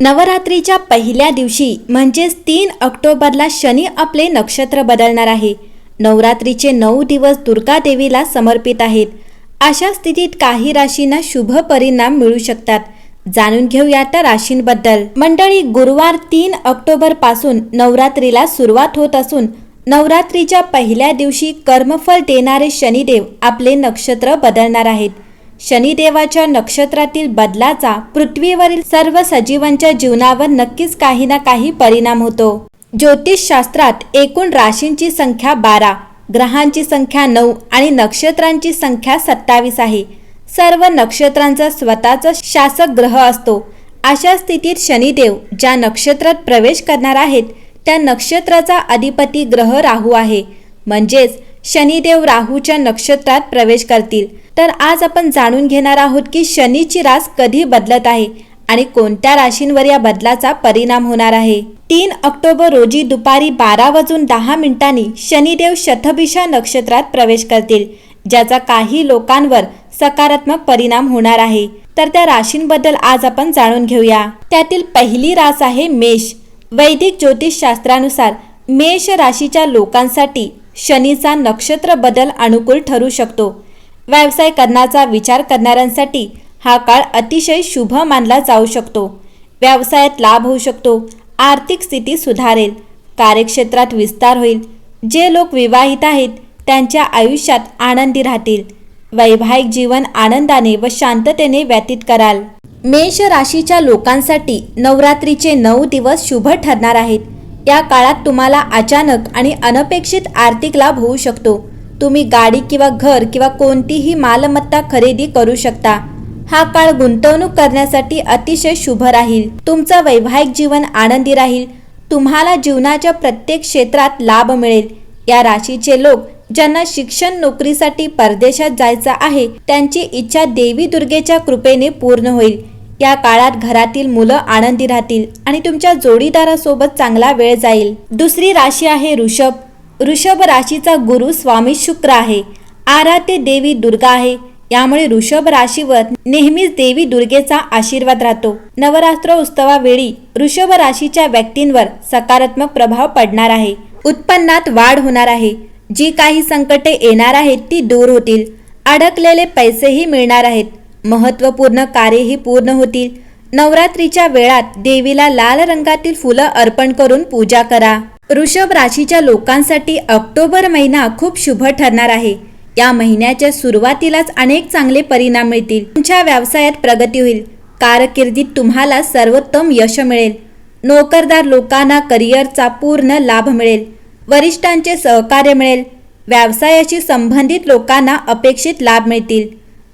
नवरात्रीच्या पहिल्या दिवशी म्हणजेच तीन ऑक्टोबरला शनी आपले नक्षत्र बदलणार आहे. नवरात्रीचे नऊ दिवस दुर्गा देवीला समर्पित आहेत. अशा स्थितीत काही राशींना शुभ परिणाम मिळू शकतात. जाणून घेऊया त्या राशींबद्दल. मंडळी गुरुवार तीन ऑक्टोबरपासून नवरात्रीला सुरुवात होत असून नवरात्रीच्या पहिल्या दिवशी कर्मफल देणारे शनिदेव आपले नक्षत्र बदलणार आहेत. शनिदेवाच्या नक्षत्रातील बदलाचा पृथ्वीवरील सर्व सजीवांच्या जीवनावर नक्कीच काही ना काही परिणाम होतो. ज्योतिषशास्त्रात एकूण राशींची संख्या बारा ग्रहांची संख्या नऊ आणि नक्षत्रांची संख्या सत्तावीस आहे. सर्व नक्षत्रांचा स्वतःचा शासक ग्रह असतो. अशा स्थितीत शनिदेव ज्या नक्षत्रात प्रवेश करणार आहेत त्या नक्षत्राचा अधिपती ग्रह राहू आहे. म्हणजेच शनिदेव राहूच्या नक्षत्रात प्रवेश करतील. तर आज आपण जाणून घेणार आहोत की शनीची रास कधी बदलत आहे आणि कोणत्या राशींवर या बदलाचा परिणाम होणार आहे. तीन ऑक्टोबर रोजी दुपारी बारा वाजून दहा मिनिटांनी शनिदेव शतभिषा नक्षत्रात प्रवेश करतील ज्याचा काही लोकांवर सकारात्मक परिणाम होणार आहे. तर त्या राशींबद्दल आज आपण जाणून घेऊया. त्यातील पहिली रास आहे मेष. वैदिक ज्योतिषशास्त्रानुसार मेष राशीच्या लोकांसाठी शनीचा नक्षत्र बदल अनुकूल ठरू शकतो. व्यवसाय करण्याचा विचार करणाऱ्यांसाठी हा काळ अतिशय शुभ मानला जाऊ शकतो. व्यवसायात लाभ होऊ शकतो. आर्थिक स्थिती सुधारेल. कार्यक्षेत्रात विस्तार होईल. जे लोक विवाहित आहेत त्यांच्या आयुष्यात आनंदी राहतील. वैवाहिक जीवन आनंदाने व शांततेने व्यतीत कराल. मेष राशीच्या लोकांसाठी नवरात्रीचे नऊ दिवस शुभ ठरणार आहेत. या काळात तुम्हाला अचानक आणि अनपेक्षित आर्थिक लाभ होऊ शकतो. तुम्ही गाडी किंवा घर किंवा कोणतीही मालमत्ता खरेदी करू शकता. हा काळ गुंतवणूक करण्यासाठी अतिशय शुभ राहील. तुमचं वैवाहिक जीवन आनंदी राहील. तुम्हाला जीवनाच्या प्रत्येक क्षेत्रात लाभ मिळेल. या राशीचे लोक ज्यांना शिक्षण नोकरीसाठी परदेशात जायचं आहे त्यांची इच्छा देवी दुर्गेच्या कृपेने पूर्ण होईल. या काळात घरातील मुलं आनंदी राहतील आणि तुमच्या जोडीदारासोबत चांगला वेळ जाईल. दुसरी राशी आहे ऋषभ. ऋषभ राशीचा गुरु स्वामी शुक्र आहे. आराध्य देवी दुर्गा आहे. यामुळे ऋषभ राशीवर नेहमीच देवी दुर्गेचा आशीर्वाद राहतो. नवरात्र उत्सवावेळी ऋषभ राशीच्या व्यक्तींवर सकारात्मक प्रभाव पडणार आहे. उत्पन्नात वाढ होणार आहे. जी काही संकटे येणार आहेत ती दूर होतील. अडकलेले पैसेही मिळणार आहेत. महत्त्वपूर्ण कार्यही पूर्ण होतील. नवरात्रीच्या वेळात देवीला लाल रंगातील फुलं अर्पण करून पूजा करा. ऋषभ राशीच्या लोकांसाठी ऑक्टोबर महिना खूप शुभ ठरणार आहे. या महिन्याच्या सुरुवातीलाच अनेक चांगले परिणाम मिळतील. तुमच्या व्यवसायात प्रगती होईल. कारकिर्दीत तुम्हाला सर्वोत्तम यश मिळेल. नोकरदार लोकांना करिअरचा पूर्ण लाभ मिळेल. वरिष्ठांचे सहकार्य मिळेल. व्यवसायाशी संबंधित लोकांना अपेक्षित लाभ मिळतील.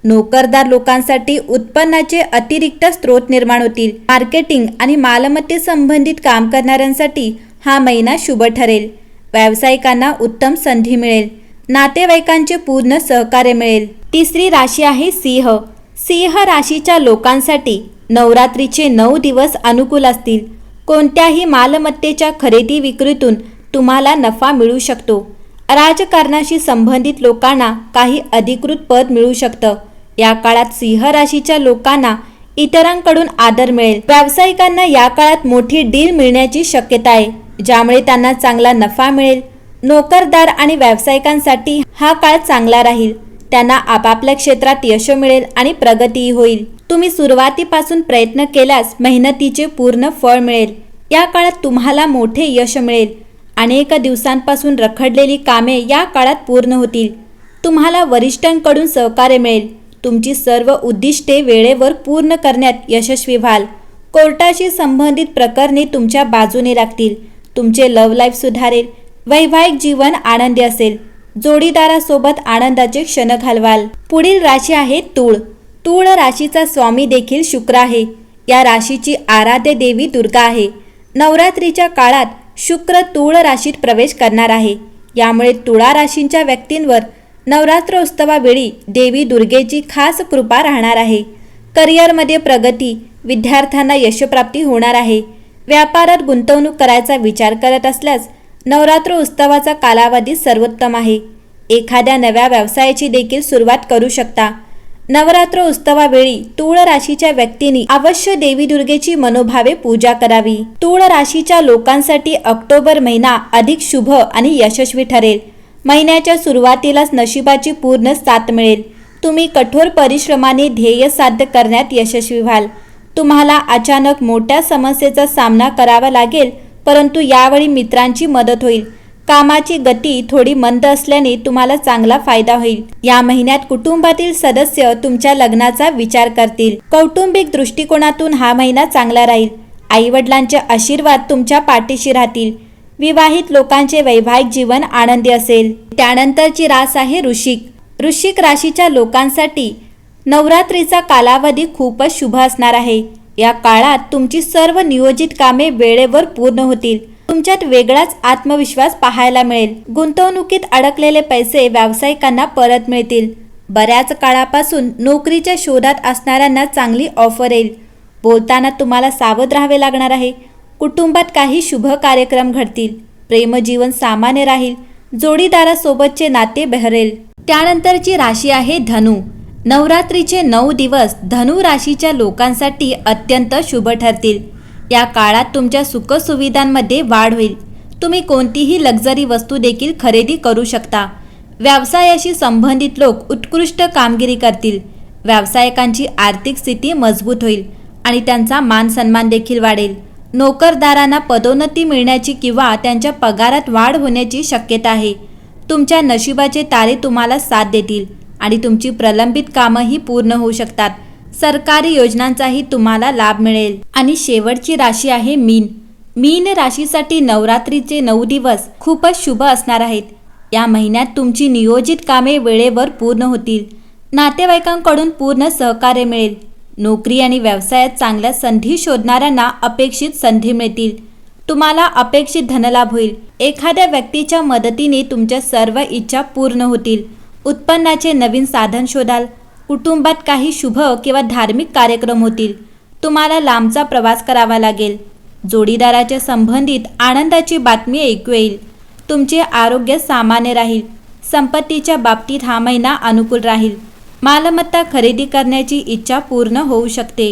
नोकरदार लोकांसाठी उत्पन्नाचे अतिरिक्त स्रोत निर्माण होतील. मार्केटिंग आणि मालमत्ते संबंधित काम करणाऱ्यांसाठी हा महिना शुभ ठरेल. व्यावसायिकांना उत्तम संधी मिळेल. नातेवाईकांचे पूर्ण सहकार्य मिळेल. तिसरी राशी आहे सिंह. सिंह राशीच्या लोकांसाठी नवरात्रीचे नऊ दिवस अनुकूल असतील. कोणत्याही मालमत्तेच्या खरेदी विक्रीतून तुम्हाला नफा मिळू शकतो. राजकारणाशी संबंधित लोकांना काही अधिकृत पद मिळू शकतं. या काळात सिंह राशीच्या लोकांना इतरांकडून आदर मिळेल. व्यावसायिकांना या काळात मोठी डील मिळण्याची शक्यता आहे ज्यामुळे त्यांना चांगला नफा मिळेल. नोकरदार आणि व्यावसायिकांसाठी हा काळ चांगला राहील. त्यांना आपापल्या क्षेत्रात यश मिळेल आणि प्रगतीही होईल. तुम्ही सुरुवातीपासून प्रयत्न केल्यास मेहनतीचे पूर्ण फळ मिळेल. या काळात तुम्हाला मोठे यश मिळेल. अनेक दिवसांपासून रखडलेली कामे या काळात पूर्ण होतील. तुम्हाला वरिष्ठांकडून सहकार्य मिळेल. तुमची सर्व उद्दिष्टे वेळेवर पूर्ण करण्यात यशस्वी व्हाल. कोर्टाशी संबंधित प्रकरणे तुमच्या बाजूने लागतील. तुमचे लव लाईफ सुधारेल. वैवाहिक जीवन आनंदी असेल. जोडीदारासोबत आनंदाचे क्षण घालवाल. पुढील राशी आहे तूळ. तूळ राशीचा स्वामी देखील शुक्र आहे. या राशीची आराध्य देवी दुर्गा आहे. नवरात्रीच्या काळात शुक्र तूळ राशीत प्रवेश करणार आहे. यामुळे तुळा राशींच्या व्यक्तींवर नवरात्र उत्सवावेळी देवी दुर्गेची खास कृपा राहणार आहे. करिअरमध्ये प्रगती विद्यार्थ्यांना यशप्राप्ती होणार आहे. व्यापारात गुंतवणूक करायचा विचार करत असल्यास नवरात्र उत्सवाचा कालावधी सर्वोत्तम आहे. एखाद्या नव्या व्यवसायाची देखील सुरुवात करू शकता. नवरात्र उत्सवावेळी तूळ राशीच्या व्यक्तींनी अवश्य देवी दुर्गेची मनोभावे पूजा करावी. तूळ राशीच्या लोकांसाठी ऑक्टोबर महिना अधिक शुभ आणि यशस्वी ठरेल. महिन्याच्या सुरुवातीलाच नशिबाची पूर्ण साथ मिळेल. तुम्ही कठोर परिश्रमाने ध्येय साध्य करण्यात यशस्वी व्हाल. तुम्हाला अचानक मोठ्या समस्येचा सामना करावा लागेल परंतु यावेळी मित्रांची मदत होईल. कामाची गती थोडी मंद असल्याने तुम्हाला चांगला फायदा होईल. या महिन्यात कुटुंबातील सदस्य तुमच्या लग्नाचा विचार करतील. कौटुंबिक दृष्टिकोनातून हा महिना चांगला राहील. आई वडिलांचे आशीर्वाद तुमच्या पाठीशी राहतील. विवाहित लोकांचे वैवाहिक जीवन आनंदी असेल. त्यानंतरची रास आहे ऋषिक. ऋषिक राशीच्या लोकांसाठी नवरात्रीचा कालावधी खूपच शुभ असणार आहे. या काळात तुमची सर्व नियोजित कामे वेळेवर पूर्ण होतील. तुमच्यात वेगळाच आत्मविश्वास पाहायला मिळेल. गुंतवणुकीत अडकलेले पैसे व्यावसायिकांना परत मिळतील. बऱ्याच काळापासून नोकरीच्या शोधात असणाऱ्यांना चांगली ऑफर येईल. बोलताना तुम्हाला सावध राहावे लागणार आहे. कुटुंबात काही शुभ कार्यक्रम घडतील. प्रेमजीवन सामान्य राहील. जोडीदारासोबतचे नाते बहरेल. त्यानंतरची राशी आहे धनु. नवरात्रीचे नऊ दिवस धनु राशीच्या लोकांसाठी अत्यंत शुभ ठरतील. या काळात तुमच्या सुखसुविधांमध्ये वाढ होईल. तुम्ही कोणतीही लक्झरी वस्तू देखील खरेदी करू शकता. व्यवसायाशी संबंधित लोक उत्कृष्ट कामगिरी करतील. व्यावसायिकांची आर्थिक स्थिती मजबूत होईल आणि त्यांचा मान सन्मान देखील वाढेल. नोकरदारांना पदोन्नती मिळण्याची किंवा त्यांच्या पगारात वाढ होण्याची शक्यता आहे. तुमच्या नशिबाचे तारे तुम्हाला साथ देतील आणि तुमची प्रलंबित कामंही पूर्ण होऊ शकतात. सरकारी योजनांचाही तुम्हाला लाभ मिळेल. आणि शेवटची राशी आहे मीन. मीन राशीसाठी नवरात्रीचे नऊ दिवस खूपच शुभ असणार आहेत. या महिन्यात तुमची नियोजित कामे वेळेवर पूर्ण होतील. नातेवाईकांकडून पूर्ण सहकार्य मिळेल. नोकरी आणि व्यवसायात चांगल्या संधी शोधणाऱ्यांना अपेक्षित संधी मिळतील. तुम्हाला अपेक्षित धनलाभ होईल. एखाद्या व्यक्तीच्या मदतीने तुमच्या सर्व इच्छा पूर्ण होतील. उत्पन्नाचे नवीन साधन शोधाल. कुटुंबात काही शुभ किंवा धार्मिक कार्यक्रम होतील. तुम्हाला लांबचा प्रवास करावा लागेल. जोडीदाराच्या संबंधित आनंदाची बातमी ऐकू येईल. तुमचे आरोग्य सामान्य राहील. संपत्तीच्या बाबतीत हा महिना अनुकूल राहील. मालमत्ता खरेदी करण्याची इच्छा पूर्ण होऊ शकते.